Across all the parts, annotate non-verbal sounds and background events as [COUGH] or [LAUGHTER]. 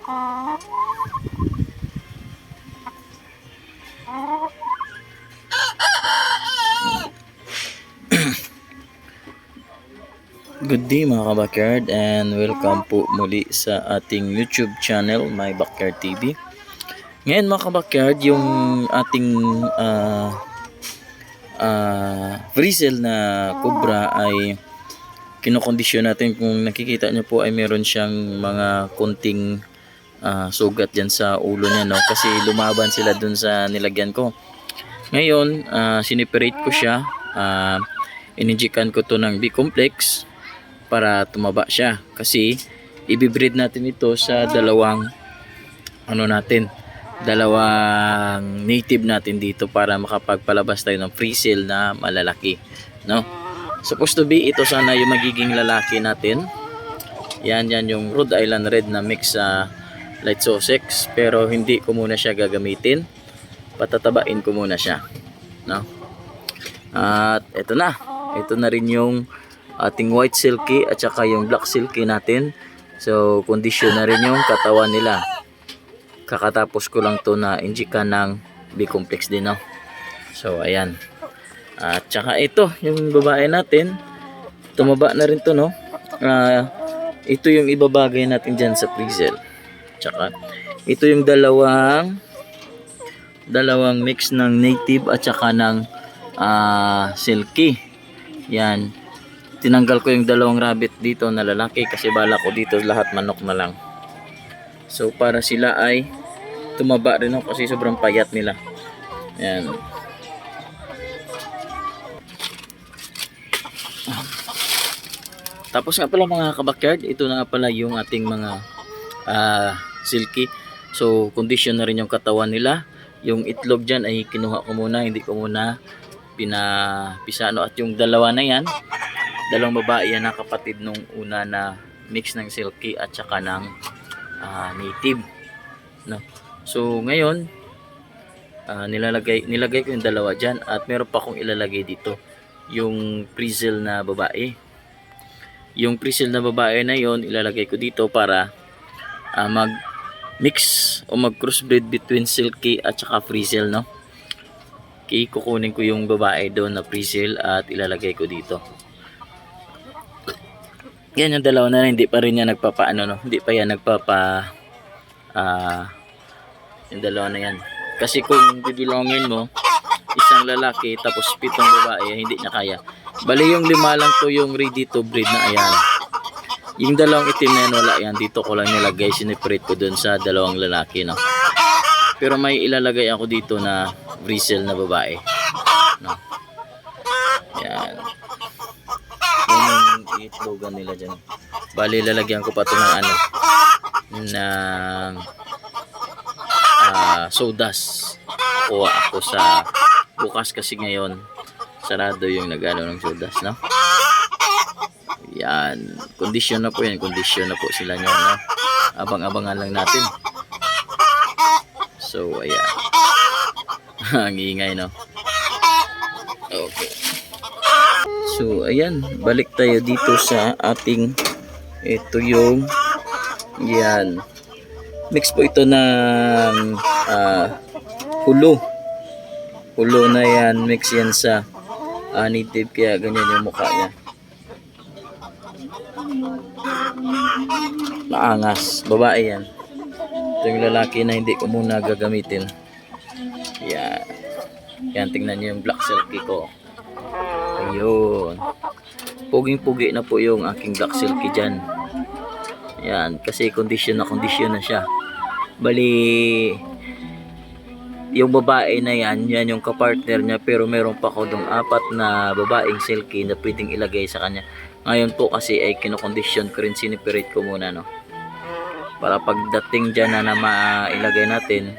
[COUGHS] Good day mga kabakyard and welcome po muli sa ating YouTube channel, My Backyard TV. Ngayon mga kabakyard, yung ating ah ah, bristle na cobra ay kinokondisyon natin kung nakikita nyo po ay meron siyang mga konting ah, sugat dyan sa ulo niya no? Kasi lumaban sila dun sa nilagyan ko. Ngayon, ah, siniperate ko siya, ah, ininjikan ko to ng B-complex para tumaba siya. Kasi ibibreed natin ito sa dalawang ano natin dalawang native natin dito para makapagpalabas tayo ng free sale na malalaki no? Supposed to be ito sana yung magiging lalaki natin. Yan yan yung Rhode Island Red na mix sa light Sussex pero hindi ko muna siya gagamitin patatabain ko muna siya no at ito na ito na rin yung ating white silky at saka yung black silky natin. So, condition na rin yung katawan nila. Kakatapos ko lang to na injikan ng B-complex din, no? So, ayan. At saka ito, yung babae natin, tumaba na rin to, no? Ah, ito yung ibabagay natin dyan sa freezer. Tsaka, ito yung dalawang dalawang mix ng native at saka ng ah, silky. Yan. Tinanggal ko yung dalawang rabbit dito na lalaki kasi bala ko dito lahat manok na lang. So para sila ay tumaba rin ako kasi sobrang payat nila. Yan. Tapos nga pala mga kabakyard ito na pala yung ating mga ah, silky. So condition na rin yung katawan nila. Yung itlog dyan ay kinuha ko muna hindi ko muna pinapisano at yung dalawa na yan dalawang babae yan na kapatid nung una na mix ng silky at saka ng ah, native no? So ngayon ah, nilalagay nilagay ko yung dalawa diyan at meron pa akong ilalagay dito yung prizel na babae. Yung prizel na babae na yon ilalagay ko dito para ah, mag mix o mag crossbreed between silky at saka frizzle no? Okay, kukunin ko yung babae doon na prizel at ilalagay ko dito. Yan yung dalawa na rin, hindi pa rin yan nagpapaano no? Hindi pa yan nagpapa ah yung dalawa na yan. Kasi kung bibilongin mo isang lalaki tapos pitong babae hindi niya kaya. Bali yung lima lang to yung ready to breed na ayan yung dalawang itim na yan wala yan dito ko lang nilagay siniprate ko dun sa dalawang lalaki no pero may ilalagay ako dito na bristle na babae no yan yan yung itlogan nila dyan. Bali, lalagyan ko pa ito ng ano, ng ah, sodas. Kuha ako sa bukas kasi ngayon, sarado yung nagano ng sodas, no? Yan. Kondisyon na po yan. Kondisyon na po sila nyo, no? Abang-abangan lang natin. So, ayan. [LAUGHS] Ang ingay, no? Okay. So, ayan, balik tayo dito sa ating ito yung yan. Mix po ito ng ah, hulo. Hulo na yan, mix yan sa ah, native kaya ganyan yung mukha niya. Maangas, babae yan. Ito yung lalaki na hindi ko muna gagamitin. Yan. Yan, tingnan niyo yung black silky ko. Ayun. Puging-pugi na po yung aking black silky dyan. Yan. Kasi condition na condition na siya. Bali, yung babae na yan, yan yung kapartner niya. Pero meron pa ko dong apat na babaeng silky na pwedeng ilagay sa kanya. Ngayon po kasi ay kinokondisyon ko rin, siniperate ko muna no. Para pagdating dyan na na mailagay natin,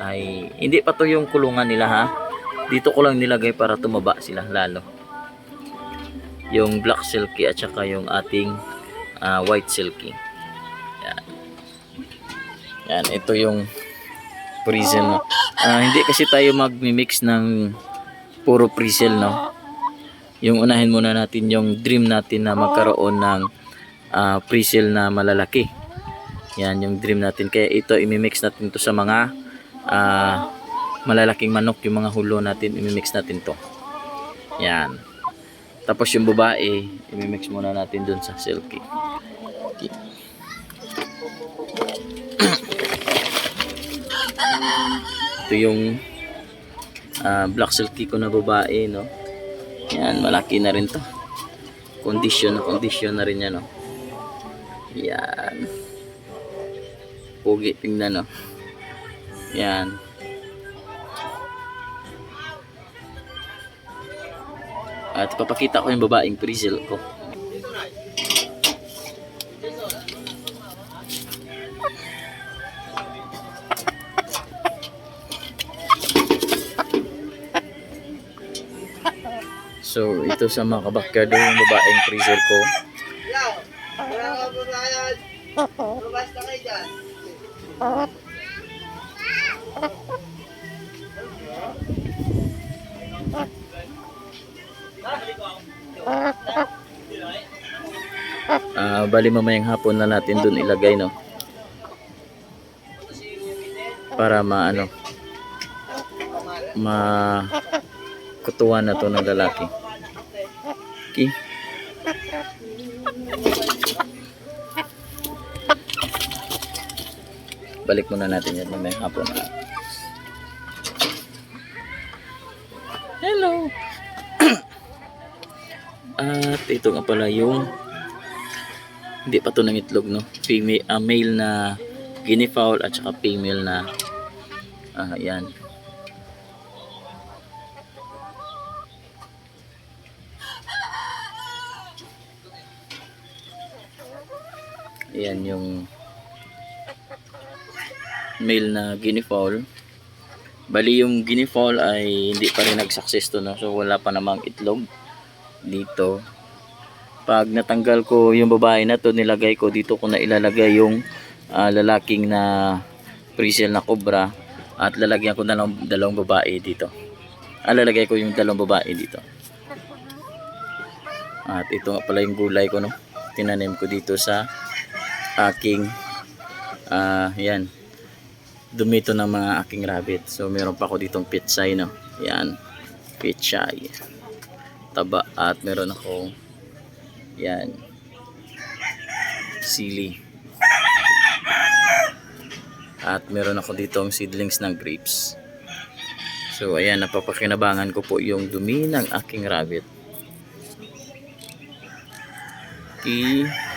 ay hindi pa to yung kulungan nila ha. Dito ko lang nilagay para tumaba sila lalo yung black silky at saka yung ating ah, white silky. Yan. Yan, ito yung prisel. No? Ah, hindi kasi tayo magmi-mix ng puro prisel, no? Yung unahin muna natin yung dream natin na magkaroon ng ah, prisel na malalaki. Yan yung dream natin. Kaya ito, imimix natin to sa mga ah, malalaking manok, yung mga hulo natin, imimix natin to. Yan. Tapos yung babae, imimix muna natin dun sa silky. Okay. Ito yung ah, black silky ko na babae, no? Yan, malaki na rin to. Condition na condition na rin yan, no? Yan. Pugi, tingnan, no? Yan. At papakita ko yung babaeng prizel ko. So, ito sa mga kabakyardo yung babaeng freezer ko. Ah, bali mamayang hapon na natin dun ilagay, no? Para maano ma kutuan na to ng lalaki. Okay. Balik muna natin yan mamayang hapon. Hello. [CLEARS THROAT] At ito nga pala yung hindi pa to ng itlog no female ah, male na guinea fowl at saka female na ah yan yan yung male na guinea fowl. Bali yung guinea fowl ay hindi pa rin nag-success to no? So wala pa namang itlog dito. Pag natanggal ko yung babae na to nilagay ko dito ko na ilalagay yung ah, lalaking na prisel na cobra at lalagyan ko na lang dalawang babae dito. Ah, lalagay ko yung dalawang babae dito. At ito nga pala yung gulay ko no? Tinanim ko dito sa aking ah yan dumito ng mga aking rabbit so meron pa ako ditong pitsay no yan pitsay taba at meron ako yan. Sili. At meron ako ditong seedlings ng grapes. So ayan, napapakinabangan ko po yung dumi ng aking rabbit. Okay.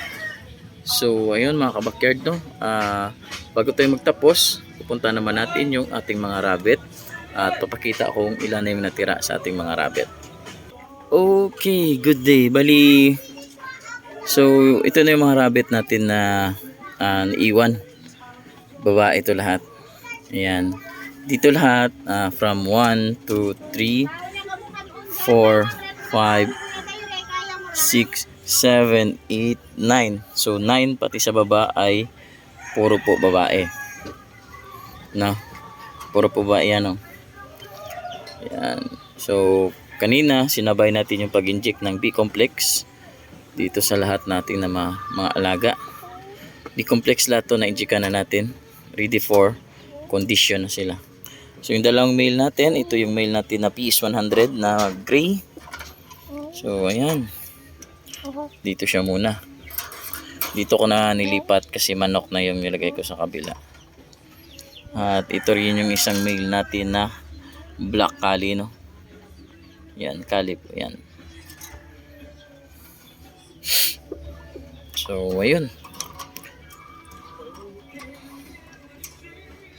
So ayun mga kabakyard no. Ah, bago tayo magtapos, pupunta naman natin yung ating mga rabbit at papakita kung ilan na yung natira sa ating mga rabbit. Okay, good day. Bali, So, ito na yung mga rabbit natin na uh, naiwan. Babae ito lahat. Ayan. Dito lahat ah, from 1, 2, 3, 4, 5, 6, 7, 8, 9. So, 9 pati sa baba ay puro po babae. No? Puro po babae yan. Oh. Ayan. So, kanina sinabay natin yung pag-inject ng B-complex dito sa lahat nating na mga, mga alaga. Di-complex lahat to na injika na natin. Ready for condition na sila. So yung dalawang male natin, ito yung male natin na PS100 na gray. So ayan. Dito siya muna. Dito ko na nilipat kasi manok na yung nilagay ko sa kabila. At ito rin yung isang male natin na black kali no. Yan, kali po yan. So, ayun.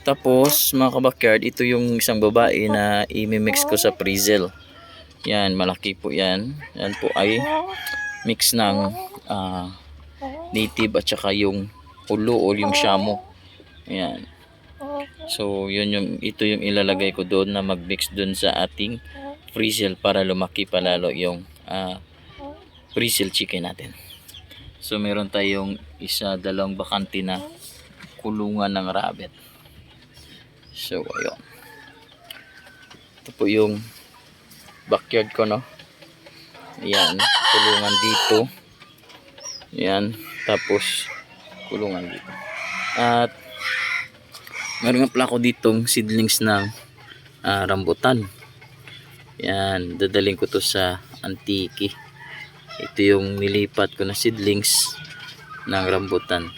Tapos, mga kabakyard, ito yung isang babae na imimix ko sa prizel. Yan, malaki po yan. Yan po ay mix ng ah, native at saka yung ulo o yung shamo. Yan. So, yun yung, ito yung ilalagay ko doon na mag-mix doon sa ating prizel para lumaki palalo yung ah, prizel chicken natin. So meron tayong isa, dalawang bakante na kulungan ng rabbit. So ayun. Ito po yung backyard ko no. Ayan, kulungan dito. Ayan, tapos kulungan dito. At meron nga pala ako ditong seedlings ng ah, rambutan. Yan, dadaling ko to sa Antique. Ito yung nilipat ko na seedlings ng rambutan.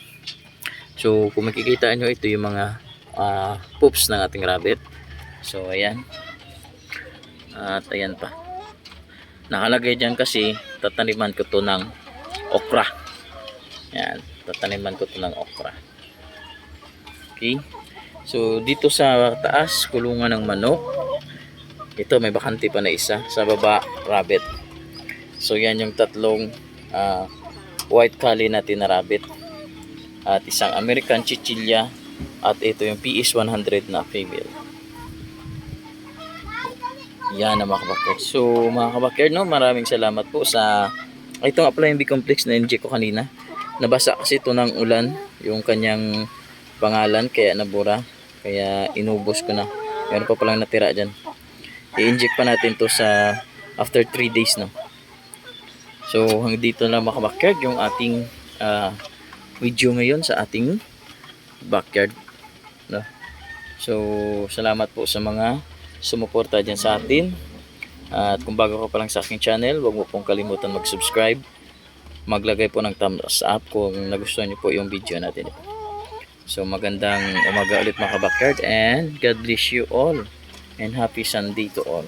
So, kung makikita nyo, ito yung mga ah, poops ng ating rabbit. So, ayan. At ayan pa. Nakalagay dyan kasi tataniman ko to ng okra. Yan, tataniman ko to ng okra. Okay. So, dito sa taas, kulungan ng manok. Ito, may bakante pa na isa. Sa baba, rabbit. So, yan yung tatlong ah, white collie natin na rabbit. At isang American Chichilya. At ito yung PS 100 na female. Yan na mga kabakyard. So mga kabakyard, no, maraming salamat po sa ito nga pala yung B-complex na inject ko kanina. Nabasa kasi ito ng ulan, yung kanyang pangalan, kaya nabura. Kaya inubos ko na. Meron pa palang natira dyan. I-inject pa natin to sa after 3 days, no. So hanggang dito na mga kabakyard, yung ating ah, video ngayon sa ating backyard. No? So salamat po sa mga sumuporta dyan sa atin. At kung bago ka pa lang sa aking channel, huwag mo pong kalimutan mag-subscribe. Maglagay po ng thumbs up kung nagustuhan niyo po yung video natin. So magandang umaga ulit mga kabakyard and God bless you all and happy Sunday to all.